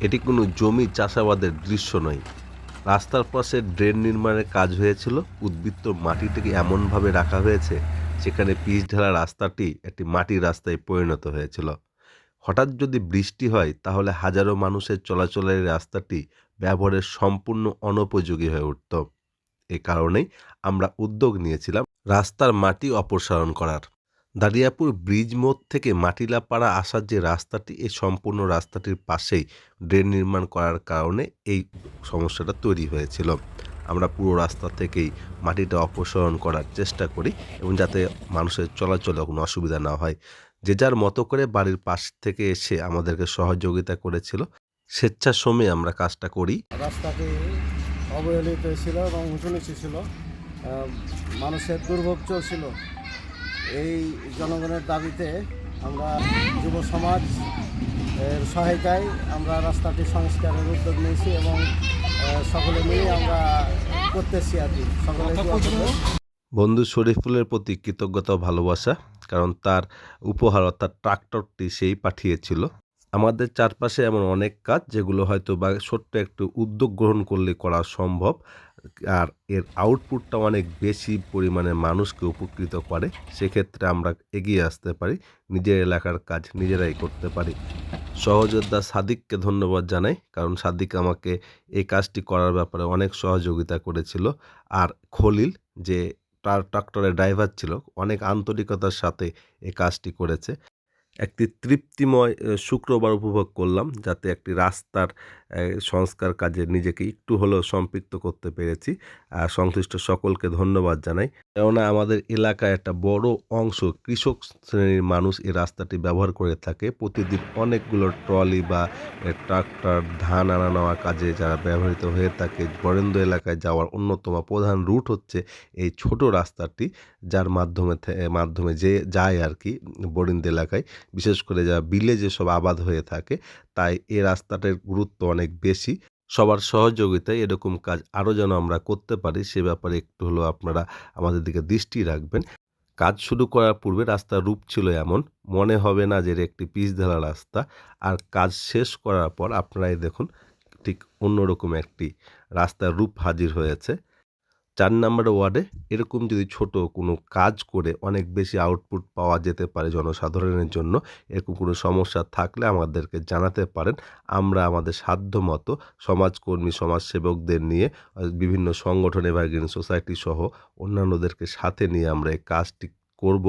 এটি কোনো জমি চাষাবাদের দৃশ্য নয়। রাস্তার পাশে ড্রেন নির্মাণের কাজ হয়েছিল। উদ্বৃত্ত মাটিটিকে এমনভাবে রাখা হয়েছে সেখানে পিচ ঢালা রাস্তাটি একটি মাটির রাস্তায় পরিণত হয়েছিল। হঠাৎ যদি বৃষ্টি হয়, তাহলে হাজারো মানুষের চলাচলের রাস্তাটি ব্যবহারের সম্পূর্ণ অনুপযোগী হয়ে উঠত। এ কারণেই আমরা উদ্যোগ নিয়েছিলাম রাস্তার মাটি অপসারণ করার। দারিয়াপুর ব্রিজ মোড় থেকে মাটিলাপাড়া আসার যে রাস্তাটি, এই সম্পূর্ণ রাস্তাটির পাশেই ড্রেন নির্মাণ করার কারণে এই সমস্যাটা তৈরি হয়েছিল। আমরা পুরো রাস্তা থেকেই মাটিটা অপসারণ করার চেষ্টা করি এবং যাতে মানুষের চলাচলে কোনো অসুবিধা না হয়। যে যার মতো করে বাড়ির পাশ থেকে এসে আমাদেরকে সহযোগিতা করেছিল, স্বেচ্ছাশ্রমে আমরা কাজটা করি। রাস্তাটি অবহেলিত ছিল এবং উঁচু নিচু ছিল। মানুষের দুর্ভোগ চলছিল। এই জনগণের দাবিতে আমরা যুব সমাজ এর সহায়তায় আমরা রাস্তাটি সংস্কারের উদ্যোগ নিয়েছি এবং সকলে মিলে আমরা করতেছি আর কি। সকলে। বন্ধু শরীফুলের প্রতি কৃতজ্ঞতা ভালোবাসা কারণ তার উপহার অর্থাৎ ট্রাক্টরটি সেই পাঠিয়েছিল। আমাদের চারপাশে এমন অনেক কাজ যেগুলো হয়তো বা ছোট্ট একটু উদ্যোগ গ্রহণ করলে করা সম্ভব। আর এর আউটপুটটা অনেক বেশি পরিমাণে মানুষকে উপকৃত করে, সেক্ষেত্রে আমরা এগিয়ে আসতে পারি, নিজের এলাকার কাজ নিজেরাই করতে পারি। সহযোদ্ধা সাদিককে ধন্যবাদ জানাই, কারণ সাদিক আমাকে এই কাজটি করার ব্যাপারে অনেক সহযোগিতা করেছিল। আর খলিল যে তার ট্রাক্টরের ড্রাইভার ছিল, অনেক আন্তরিকতার সাথে এই কাজটি করেছে। একটি তৃপ্তিময় শুক্রবার উপভোগ করলাম, যাতে একটি রাস্তার সংস্কার কাজে নিজেকে একটু হলেও সম্পৃক্ত করতে পেরেছি। আর সংশ্লিষ্ট সকলকে ধন্যবাদ জানাই। কেননা আমাদের এলাকায় একটা বড় অংশ কৃষক শ্রেণির মানুষ এই রাস্তাটি ব্যবহার করে থাকে। প্রতিদিন অনেকগুলো ট্রলি বা ট্রাক্টর, ধান আনা নেওয়া কাজে যারা ব্যবহৃত হয়ে থাকে, বরেন্দ্র এলাকায় যাওয়ার অন্যতম প্রধান রুট হচ্ছে এই ছোট রাস্তাটি, যার মাধ্যমে মাধ্যমে যে যায় আর কি বরিন্দ এলাকায়। বিশেষ করে যা বিলে যেসব আবাদ হয়ে থাকে, তাই এ রাস্তাটার গুরুত্ব অনেক বেশি। সবার সহযোগিতায় এরকম কাজ আরও যেন আমরা করতে পারি, সে ব্যাপারে একটু হলেও আপনারা আমাদের দিকে দৃষ্টি রাখবেন। কাজ শুরু করার পূর্বে রাস্তার রূপ ছিল এমন, মনে হবে না যে একটি পিচ রাস্তা। আর কাজ শেষ করার পর আপনারাই দেখুন, ঠিক অন্যরকম একটি রাস্তার রূপ হাজির হয়েছে। চার নম্বর ওয়ার্ডে এরকম যদি ছোট কোনো কাজ করে অনেক বেশি আউটপুট পাওয়া যেতে পারে জনসাধারণের জন্য, এরকম কোনো সমস্যা থাকলে আমাদেরকে জানাতে পারেন। আমরা আমাদের সাধ্য মতো সমাজকর্মী, সমাজসেবকদের নিয়ে বিভিন্ন সংগঠন এভারগ্রিন সোসাইটি সহ অন্যান্যদেরকে সাথে নিয়ে আমরা এই কাজটি করব।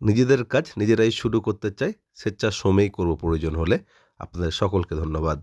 নিজেদের কাজ নিজেরাই শুরু করতে চাই, স্বেচ্ছাশ্রমেই করব প্রয়োজন হলে। আপনাদের সকলকে ধন্যবাদ।